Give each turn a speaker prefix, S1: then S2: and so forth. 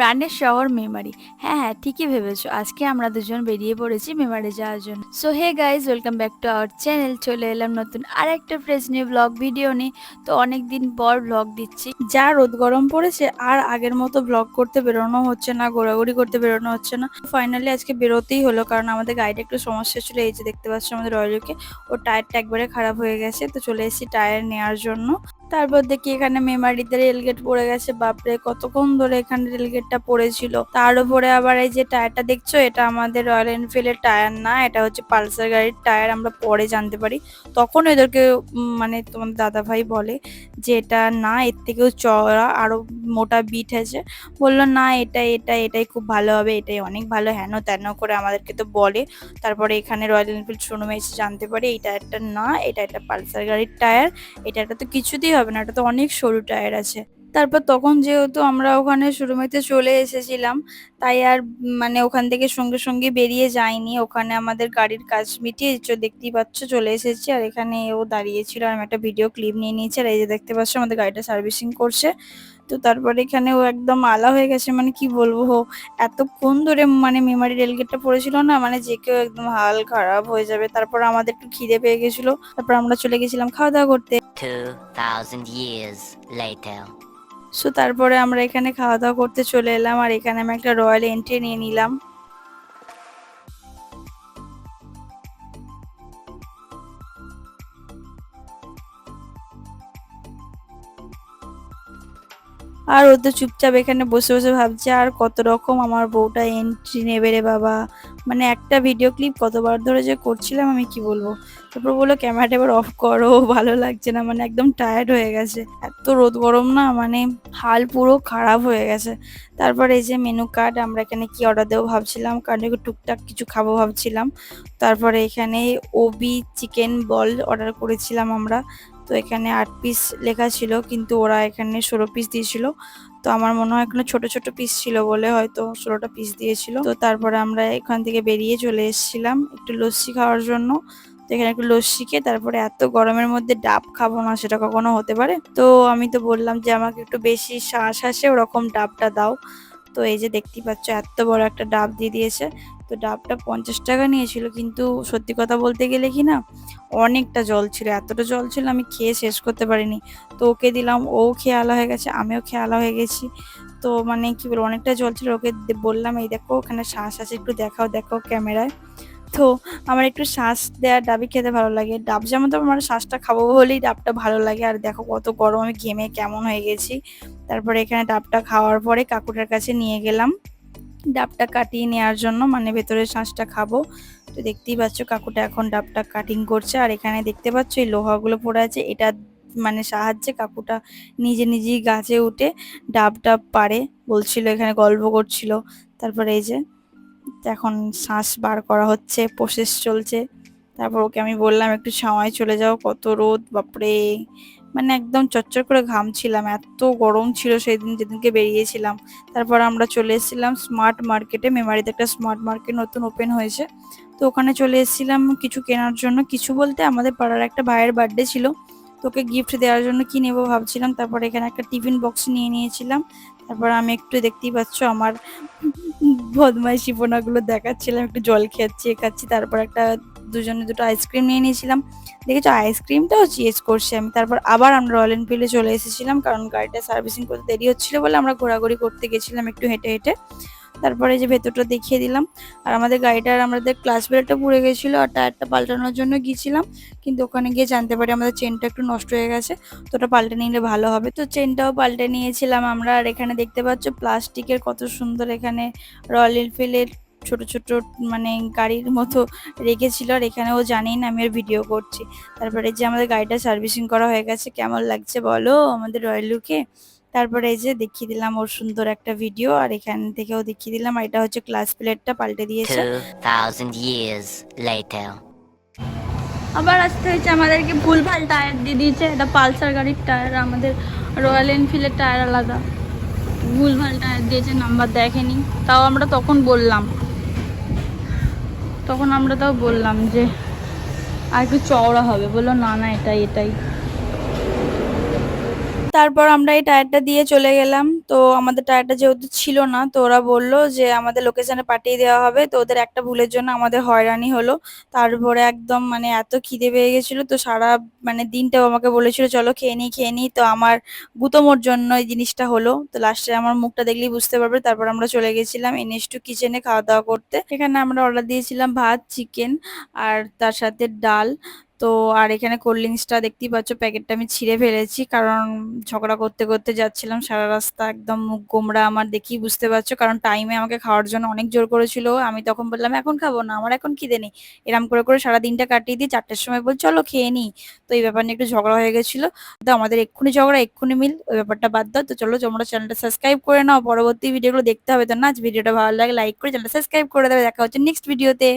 S1: প্রাণের শহর মেমারি হ্যাঁ হ্যাঁ ঠিকই ভেবেছো। আজকে আমরা দুজন বেরিয়ে পড়েছি মেমারি যাওয়ার জন্য। So hey guys welcome back to our channel চলে এলাম নতুন আর একটা ফ্রেশ নিউ ব্লগ ভিডিও নিয়ে। তো অনেক দিন পর ব্লগ দিচ্ছি। যা রোদ গরম পড়েছে, আর আগের মতো ব্লগ করতে বেরোনো হচ্ছে না, ঘোরাঘুরি করতে বেরোনো হচ্ছে না। ফাইনালি আজকে বেরোতেই হলো, কারণ আমাদের গাড়িটা একটু সমস্যা ছিল। এই যে দেখতে পাচ্ছ আমাদের রয়্যালকে ওর টায়ারটা একবারে খারাপ হয়ে গেছে। তো চলে এসেছি টায়ার নেওয়ার জন্য। তারপর দেখি এখানে মেমারিতে রেলগেট পড়ে গেছে, বাপরে, কতক্ষণ ধরে এখানে রেলগেটটা পড়েছিল। তার উপরে আবার এই যে টায়ারটা দেখছ, এটা আমাদের রয়্যাল এনফিল্ডের টায়ার না, এটা হচ্ছে পালসার গাড়ির টায়ার আমরা পরে জানতে পারি। তখন এদেরকে মানে তোমার দাদা ভাই বলে যে এটা না, এর থেকেও চওড়া, আরও মোটা বিট আছে। বলল, না, এটা এটা, এটাই খুব ভালো হবে, এটাই অনেক ভালো। হেন তেন করে আমাদেরকে তো বলে। তারপরে এখানে রয়্যাল এনফিল্ড শোরুমে এসে জানতে পারি, এই টায়ারটা না, এটা একটা পালসার গাড়ির টায়ার এটা একটা তো কিছুতেই হবে না, এটা তো অনেক সরু টায়ার আছে। তারপর তখন যেহেতু আমরা ওখানে শোরুমেতে চলে এসেছিলাম, তাই আর মানে ওখান থেকে সঙ্গে সঙ্গে বেরিয়ে যায়নি ওখানে আমাদের গাড়ির কাজ মিটিয়ে দেখতেই পাচ্ছ, চলে এসেছি। আর এখানে ও দাঁড়িয়েছিল আর আমি একটা ভিডিও ক্লিপ নিয়ে নিয়েছি। আর এই যে দেখতে পাচ্ছ, আমাদের গাড়িটা সার্ভিসিং করছে। তো তারপরে এখানে ও একদম আলা হয়ে গেছে। মানে কি বলব হো এতক্ষণ ধরে মানে মেমারি রেলগেটটা পড়েছিল না মানে যে কেউ একদম হাল খারাপ হয়ে যাবে। তারপর আমাদের একটু খিদে পেয়ে গেছিল। তারপর আমরা চলে গেছিলাম খাওয়া দাওয়া করতে
S2: 2,000 years later.
S1: সো তারপরে আমরা এখানে খাওয়া দাওয়া করতে চলে এলাম। আর এখানে আমি একটা রয়্যাল এন্ট্রি নিয়ে নিলাম। আর ও তো চুপচাপ এখানে বসে বসে ভাবছে, আর কত রকম আমার বউটা এন্ট্রি নেবে রে বাবা? মানে একটা ভিডিও ক্লিপ কতবার ধরে যে করছিলাম, আমি কি বলব? তারপর বলল ক্যামেরাটা এবার অফ করো, ভালো লাগছে না। মানে একদম টায়ার্ড হয়ে গেছে। এত রোদ গরম না মানে হাল পুরো খারাপ হয়ে গেছে। তারপর এই যে মেনু কার্ড আমরা এখানে কি অর্ডার দেবো ভাবছিলাম, কারণ একটু টুকটাক কিছু খাব ভাবছিলাম। তারপরে এখানে ওবি চিকেন বল অর্ডার করেছিলাম আমরা। তো এখানে আট পিস লেখা ছিল, কিন্তু ওরা এখানে ষোলো পিস দিয়েছিল। তো আমার মনে হয় এখানে ছোট ছোট পিস ছিল বলে হয়তো ষোলোটা পিস দিয়েছিল। তো তারপরে আমরা এখান থেকে বেরিয়ে চলে এসেছিলাম একটু লস্যি খাওয়ার জন্য। তো এখানে একটু লস্যি খেয়ে তারপরে এত গরমের মধ্যে ডাব খাব না, সেটা কখনো হতে পারে? তো আমি তো বললাম যে আমাকে একটু বেশি শ্বাস আসে, ওরকম ডাবটা দাও। তো এই যে দেখতেই পাচ্ছ, এত বড় একটা ডাব দিয়ে দিয়েছে। তো ডাবটা পঞ্চাশ টাকা নিয়েছিল, কিন্তু সত্যি কথা বলতে গেলে কি না, অনেকটা জল ছিল, এতটা জল ছিল আমি খেয়ে শেষ করতে পারিনি। তো ওকে দিলাম, ও খেয়ে আলা হয়ে গেছে, আমিও খেয়ে আলা হয়ে গেছি। তো মানে কি বলব, অনেকটা জল ছিল, ওকে বললাম, এই দেখো, ওখানে শ্বাস আছে, একটু দেখাও দেখাও ক্যামেরায়। তো আমার একটু শ্বাস দেওয়া ডাবই খেতে ভালো লাগে। ডাব যেমন তো আমার শ্বাসটা খাব বলেই ডাবটা ভালো লাগে। আর দেখো কত গরম, আমি ঘেমে কেমন হয়ে গেছি। তারপরে এখানে ডাবটা খাওয়ার পরে কাকুটার কাছে নিয়ে গেলাম। ডাবটা কাটিয়ে নেওয়ার জন্য মানে ভেতরের শ্বাসটা খাব। তো দেখতেই পাচ্ছ কাকুটা এখন ডাবটা কাটিং করছে, আর এখানে দেখতে পাচ্ছ এই লোহাগুলো পড়ে আছে। এটা মানে সাহায্যে কাকুটা নিজে নিজেই গাছে উঠে ডাব ডাব পারে, বলছিল, এখানে গল্প করছিল। তারপরে এই যে, এখন শ্বাস বার করা হচ্ছে প্রসেস চলছে। তারপর ওকে আমি বললাম, একটু ছাওয়ায় চলে যাও, কত রোদ, বাপরে! মানে একদম চচ্চর করে ঘামছিলাম। এত গরম ছিল সেই দিন যেদিনকে বেরিয়েছিলাম। তারপর আমরা চলে এসেছিলাম স্মার্ট মার্কেটে মেমারিতে একটা স্মার্ট মার্কেট নতুন ওপেন হয়েছে। তো ওখানে চলে এসেছিলাম কিছু কেনার জন্য। কিছু বলতে আমাদের পাড়ার একটা ভাইয়ের বার্থডে ছিল। তোকে গিফট দেওয়ার জন্য কি নেব ভাবছিলাম। তারপর এখানে একটা টিফিন বক্স নিয়ে নিয়েছিলাম। তারপর আমি একটু দেখতেই পাচ্ছ আমার বদমাইশি পোনাগুলো দেখাচ্ছিলাম, একটু জল খাচ্ছি এ খাচ্ছি, তারপর একটা দুজনে দুটো আইসক্রিম নিয়ে নিয়েছিলাম। দেখেছ, আইসক্রিমটাও চেঞ্জ করছি আমি। তারপর আবার আমরা রয়্যাল এনফিল্ডে চলে এসেছিলাম, কারণ গাড়িটা সার্ভিসিং করতে দেরি হচ্ছিল বলে আমরা ঘোরাঘুরি করতে গেছিলাম একটু হেঁটে হেঁটে। তারপরে যে ভেতরটা দেখিয়ে দিলাম। আর আমাদের গাড়িটার আমাদের ক্লাস বেল্টটা পুড়ে গেছিল আর টায়ারটা পাল্টানোর জন্য গিয়েছিলাম। কিন্তু ওখানে গিয়ে জানতে পারি আমাদের চেনটা একটু নষ্ট হয়ে গেছে, তো ওটা পাল্টে নিলে ভালো হবে। তো চেনটাও পাল্টে নিয়েছিলাম আমরা। আর এখানে দেখতে পাচ্ছ প্লাস্টিকের কত সুন্দর এখানে রয়্যাল এনফিল্ডের ছোট ছোট মানে গাড়ির মতো রেখেছিল। আর এখানেও জানেই না আমি আর ভিডিও করছি। তারপরে যে আমাদের গাড়িটা সার্ভিসিং করা হয়ে গেছে, কেমন লাগছে বলো আমাদের রয়্যাল লুকে তারপরে এই যে দেখিয়ে দিলাম ওর সুন্দর একটা ভিডিও আর এখান থেকেও দেখিয়ে দিলাম আর এটা হচ্ছে ক্লাস প্লেটটা পাল্টে দিয়েছে।
S2: 2,000 years later.
S3: আবার আসতে হয়েছে আমাদেরকে ভুলভাল টায়ার দিয়ে দিয়েছে এটা পালসার গাড়ির টায়ার আমাদের রয়্যাল এনফিল্ডের টায়ার আলাদা। ভুলভাল টায়ার দিয়েছে নাম্বার দেখেনি। তাও আমরা তখন বললাম। তখন আমরা তাও বললাম যে আর একটু চওড়া হবে। বলল না না এটাই এটাই।
S1: তারপর আমরা এই টায়ারটা দিয়ে চলে গেলাম। তো আমাদের টায়ারটা যেহেতু ছিল না, তো ওরা বলল যে আমাদের লোকেশনে পাঠিয়ে দেওয়া হবে। তো ওদের একটা ভুলের জন্য আমাদের হয়রানি হলো। তারপরে একদম মানে এত খিদে পেয়ে গেছিল, তো সারা মানে দিনটাও আমাকে বলেছিল, চলো খেয়ে নিই খেয়ে নিই। তো আমার গুতমোর জন্য এই জিনিসটা হলো। তো লাস্টে আমার মুখটা দেখলেই বুঝতে পারবে। তারপর আমরা চলে গেছিলাম এনএস টু কিচেনে খাওয়া দাওয়া করতে। এখানে আমরা অর্ডার দিয়েছিলাম ভাত চিকেন আর তার সাথে ডাল। তো আর এখানে কোল্ড ড্রিঙ্কসটা দেখতেই পাচ্ছ, প্যাকেটটা আমি ছিঁড়ে ফেলেছি, কারণ ঝগড়া করতে করতে যাচ্ছিলাম সারা রাস্তা, একদম মুখ গোমড়া আমার দেখি বুঝতে পারছ, কারণ টাইমে আমাকে খাওয়ার জন্য অনেক জোর করেছিল। আমি তখন বললাম, এখন খাব না, আমার এখন খিদে নেই। এরম করে করে সারা দিনটা কাটিয়ে দিই চারটের সময় বল চলো খেয়ে নিই। তো এই ব্যাপার নিয়ে একটু ঝগড়া হয়ে গেছিল। তো আমাদের এক্ষুনি ঝগড়া, এক্ষুনি মিল, ওই ব্যাপারটা বাদ দাও। তো চলো, তোমরা চ্যানেলটা সাবস্ক্রাইব করে নাও। পরবর্তী ভিডিওগুলো দেখতে হবে তো না? ভিডিওটা ভালো লাগে লাইক করে চ্যানেলটা সাবস্ক্রাইব করে দেবে। দেখা হচ্ছে নেক্সট ভিডিওতে